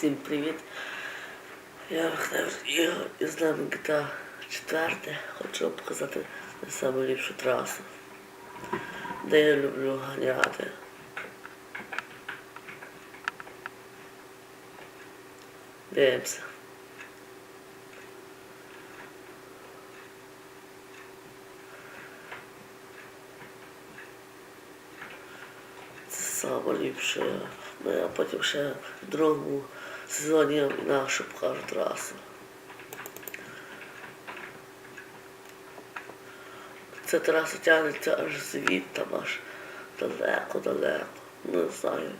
Всім привіт! Я Михайло Ігор і з нами GTA 4. Хочу вам показати найліпшу трасу, де я люблю ганяти. Дивимося. Це саме ліпше. Ну я потім ще в сезоні інакше покажу трасу. Ця траса тягнеться аж звідти, аж далеко-далеко. Не знаю.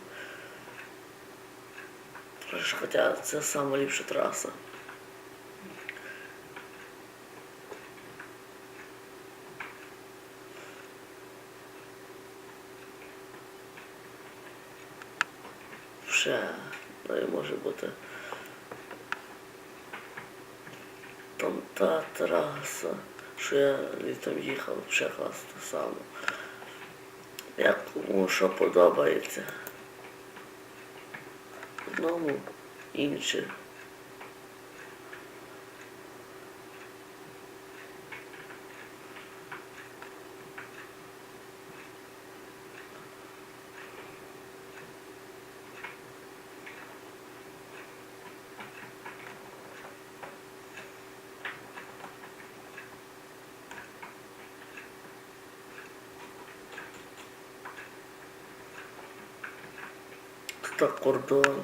Хоча це сама ліпша траса. Ще не може бути. Там та траса, що я літом їхав, ще клас ту саму. Як кому що подобається. Одному інше. Та кордон.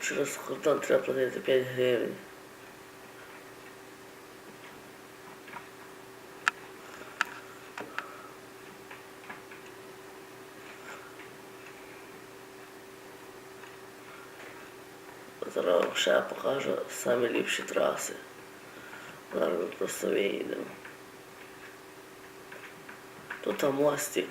Через кордон треба платити 5 гривень. Зараз ще покажу самі ліпші траси. Зараз просто виїдемо. Тут мостик.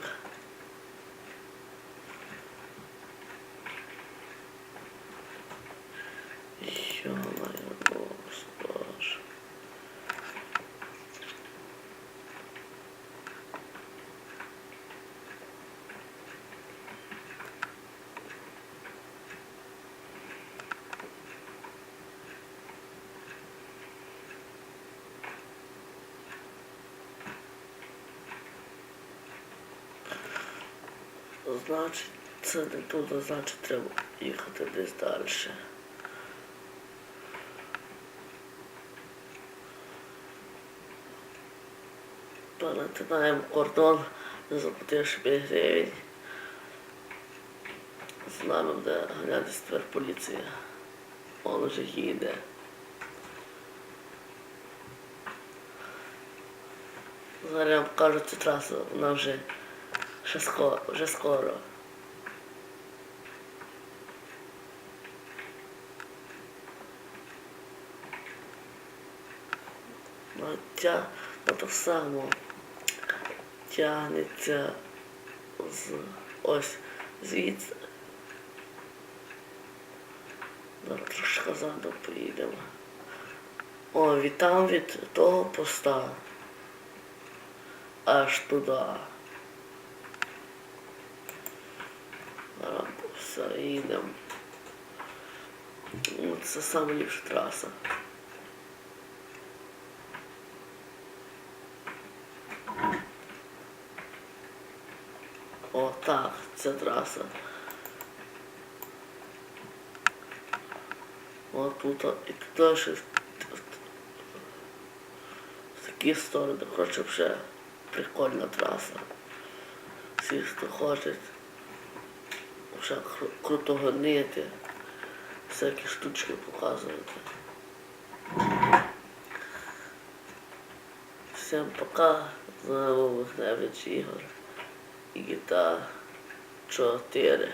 Значить, це не туди, значить треба їхати десь далі. Перетинаємо кордон, не заплативши 5 гривень. З нами буде ганятися тепер поліція. Он вже їде. Зараз я покажу цю трасу, вона вже, ще скоро, вже скоро. Ну, тя, ну, так само тягнеться з ось звідси. Зараз трошки задом поїдемо. О, від там від того поста. Аж туди. Все, їдемо. Ну, Це саме ліпша траса. О, так, це траса. О, тут і туди ще в такі сторони. Коротше, вже прикольна траса. Всі, хто хочуть, вже круто гонити, всякі штучки показувати. Всім пока, з вами Ігор і гіта 4.